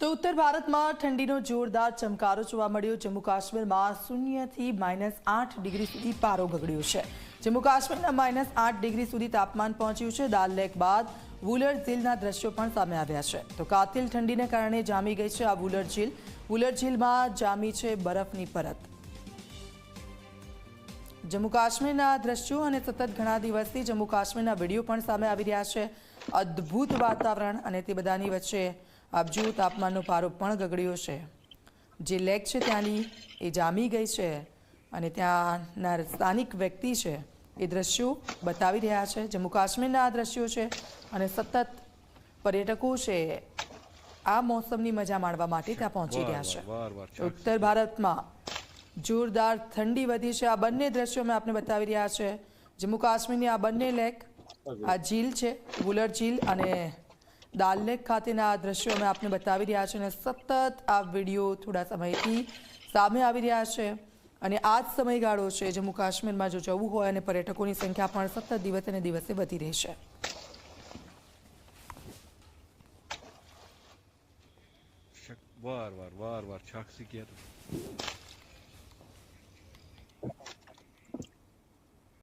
તો ઉત્તર ભારતમાં ઠંડીનો જોરદાર ચમકારો જોવા મળ્યો. જમ્મુ કાશ્મીરમાં શૂન્યથી માઇનસ આઠ ડિગ્રી સુધી પારો ગગડ્યો છે. જમ્મુ કાશ્મીરના માઇનસ આઠ ડિગ્રી સુધી તાપમાન પહોંચ્યું છે. દાલ લેક બાદ વુલર ઝીલના દ્રશ્યો પણ સામે આવ્યા છે. તો કાતિલ ઠંડીને કારણે જામી ગઈ છે આ વુલર ઝીલ. વુલર ઝીલમાં જામી છે બરફની પરત. જમ્મુ કાશ્મીરના દ્રશ્યો અને સતત ઘણા દિવસથી જમ્મુ કાશ્મીરના વીડિયો પણ સામે આવી રહ્યા છે. અદ્ભુત વાતાવરણ અને તે બધાની વચ્ચે આપ જુઓ તાપમાનનો પારો પણ ગગડ્યો છે. જે લેક છે ત્યાંની એ જામી ગઈ છે અને ત્યાંના સ્થાનિક વ્યક્તિ છે એ દ્રશ્યો બતાવી રહ્યા છે. જમ્મુ કાશ્મીરના આ દ્રશ્યો છે અને સતત પર્યટકો છે આ મોસમની મજા માણવા માટે ત્યાં પહોંચી રહ્યા છે. ઉત્તર ભારતમાં જોરદાર ઠંડી વધી છે. આ બંને દ્રશ્યો મેં આપને બતાવી રહ્યા છે. જમ્મુ કાશ્મીરની આ બંને લેક આ ઝીલ છે વુલર ઝીલ અને દાલ લેક ખાતેના આ દ્રશ્યો આપને બતાવી રહ્યા છે અને સતત આ વીડિયો થોડા સમયથી સામે આવી રહ્યા છે. અને આ જ સમયગાળો છે, જમ્મુ કાશ્મીરમાં જો જવું હોય અને પર્યટકોની સંખ્યા પણ સતત દિવસે ને દિવસે વધી રહી છે. વાર વાર વાર સાક્ષી ગયા હતા